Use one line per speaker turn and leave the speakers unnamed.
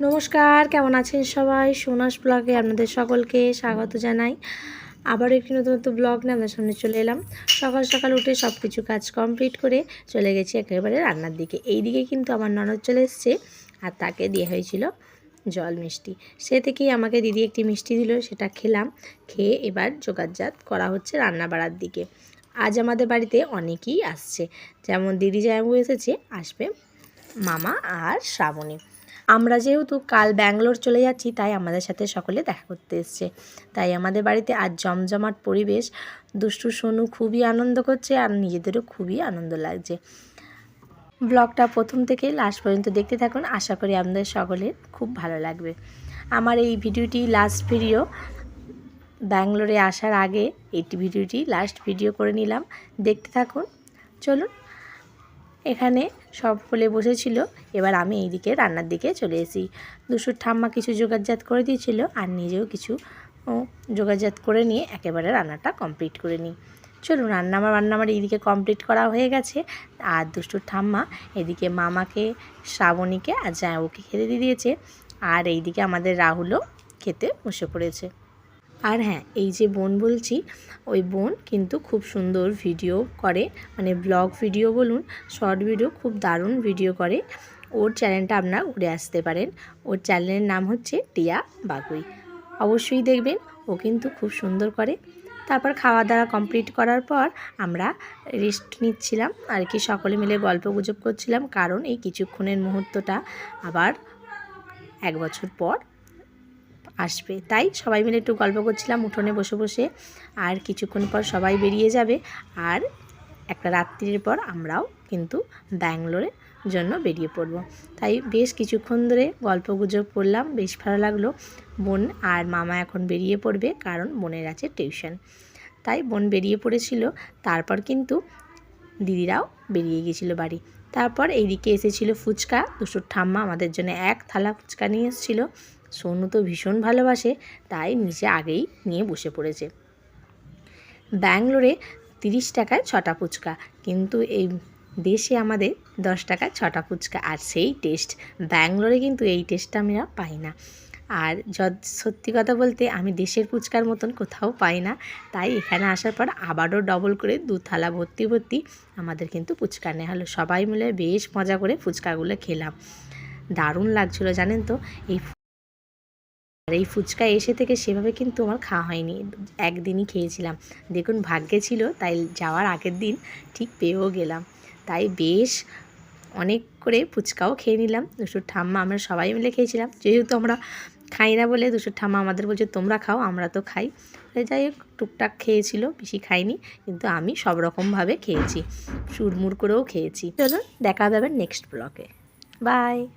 নমস্কার, কেমন আছেন সবাই? সোনাস ব্লগে আপনাদের সকলকে স্বাগত জানাই। আবারও একটি নতুন নতুন ব্লগ নিয়ে আপনার সামনে চলে এলাম। সকাল সকাল উঠে সব কিছু কাজ কমপ্লিট করে চলে গেছি একেবারে রান্নার দিকে। এই দিকে কিন্তু আমার ননদ চলে এসছে আর তাকে দিয়ে হয়েছিল জল মিষ্টি। সে থেকেই আমাকে দিদি একটি মিষ্টি দিল, সেটা খেলাম। খেয়ে এবার যোগাযোগ করা হচ্ছে রান্না বাড়ার দিকে। আজ আমাদের বাড়িতে অনেকেই আসছে। যেমন দিদি জামাইবু এসেছে, আসবে মামা আর শ্রাবণী। আমরা যেহেতু কাল ব্যাঙ্গালোর চলে যাচ্ছি, তাই আমাদের সাথে সকলে দেখা করতে এসছে। তাই আমাদের বাড়িতে আজ জমজমাট পরিবেশ। দুষ্টু সোনু খুবই আনন্দ করছে আর নিজেদেরও খুবই আনন্দ লাগছে। ব্লগটা প্রথম থেকে লাস্ট পর্যন্ত দেখতে থাকুন। আশা করি আপনাদের সকলের খুব ভালো লাগবে। আমার এই ভিডিওটি লাস্ট ভিডিও ব্যাঙ্গালোরে আসার আগে এই ভিডিওটি লাস্ট ভিডিও করে নিলাম। দেখতে থাকুন। চলুন এখানে সব ফলে বসেছিল। এবার আমি এইদিকে রান্নার দিকে চলে এসেছি। দুশোর ঠাম্মা কিছু যোগাযোগ করে দিয়েছিল, আর নিজেও কিছু যোগাযোগ করে নিয়ে একেবারে রান্নাটা কমপ্লিট করে নিই। চলুন, রান্না আমার এইদিকে কমপ্লিট করা হয়ে গেছে। আর দুষ্টুর ঠাম্মা এদিকে মামাকে, শ্রাবণীকে আর জামাইবুকে খেতে দিয়ে দিয়েছে। আর এইদিকে আমাদের রাহুলও খেতে বসে পড়েছে। আর হ্যাঁ এই যে বোন বলছি, ওই বোন কিন্তু খুব সুন্দর ভিডিও করে। মানে ব্লগ ভিডিও বলুন শর্ট ভিডিও খুব দারুণ ভিডিও করে। ওর চ্যানেলটা আপনারা ঘুরে আসতে পারেন। ওর চ্যানেলের নাম হচ্ছে টিয়া বাগুই। অবশ্যই দেখবেন, ও কিন্তু খুব সুন্দর করে। তারপর খাওয়া দাওয়া কমপ্লিট করার পর আমরা রেস্ট নিচ্ছিলাম। আর কি সকলে মিলে গল্প গুজব করছিলাম। কারণ এই কিছুক্ষণের মুহূর্তটা আবার এক বছর পর আসবে। তাই সবাই মিলে একটু গল্প করছিলাম, উঠোনে বসে বসে। আর কিছুক্ষণ পর সবাই বেরিয়ে যাবে। আর একটা রাত্রির পর আমরাও কিন্তু ব্যাঙ্গালোরে জন্য বেরিয়ে পড়ব। তাই বেশ কিছুক্ষণ ধরে গল্প গুজব করলাম, বেশ ভালো লাগল। বোন আর মামা এখন বেরিয়ে পড়বে কারণ বোনের আছে টিউশন। তাই বোন বেরিয়ে পড়েছিল, তারপর কিন্তু দিদিরাও বেরিয়ে গিয়েছিল বাড়ি। তারপর এইদিকে এসেছিল ফুচকা দুশোর ঠাম্মা, আমাদের জন্য এক থালা ফুচকা নিয়ে এসেছিল। সোনু তো ভীষণ ভালোবাসে, তাই নিচে আগেই নিয়ে বসে পড়েছে। ব্যাঙ্গলোরে তিরিশ টাকায় ছটা ফুচকা, কিন্তু এই দেশে আমাদের দশ টাকায় ছটা ফুচকা, আর সেই টেস্ট ব্যাঙ্গলোরে কিন্তু এই টেস্টটা আমরা পাই না। আর সত্যি কথা বলতে আমি দেশের ফুচকার মতন কোথাও পাই না, তাই এখানে আসার পর আবারও ডবল করে দু থালা ভর্তি ভর্তি আমাদের কিন্তু ফুচকা নেওয়া হলো। সবাই মিলে বেশ মজা করে ফুচকাগুলো খেলাম। দারুণ লাগছিল, জানেন তো? এই আর এই ফুচকা এসে থেকে সেভাবে কিন্তু আমার খাওয়া হয়নি। একদিনই খেয়েছিলাম। দেখুন ভাগ্যে ছিল, তাই যাওয়ার আগের দিন ঠিক পেয়েও গেলাম। তাই বেশ অনেক করে ফুচকাও খেয়ে নিলাম। দুশোর ঠাম্মা আমরা সবাই মিলে খেয়েছিলাম। যেহেতু আমরা খাই না বলে দুশোর ঠাম্মা আমাদের বলছে, তোমরা খাও, আমরা তো খাই। যাই হোক, টুকটাক খেয়েছিল, বেশি খাইনি, কিন্তু আমি সব রকমভাবে খেয়েছি। সুরমুর করেও খেয়েছি। চলুন দেখা যাবে নেক্সট ব্লকে বাই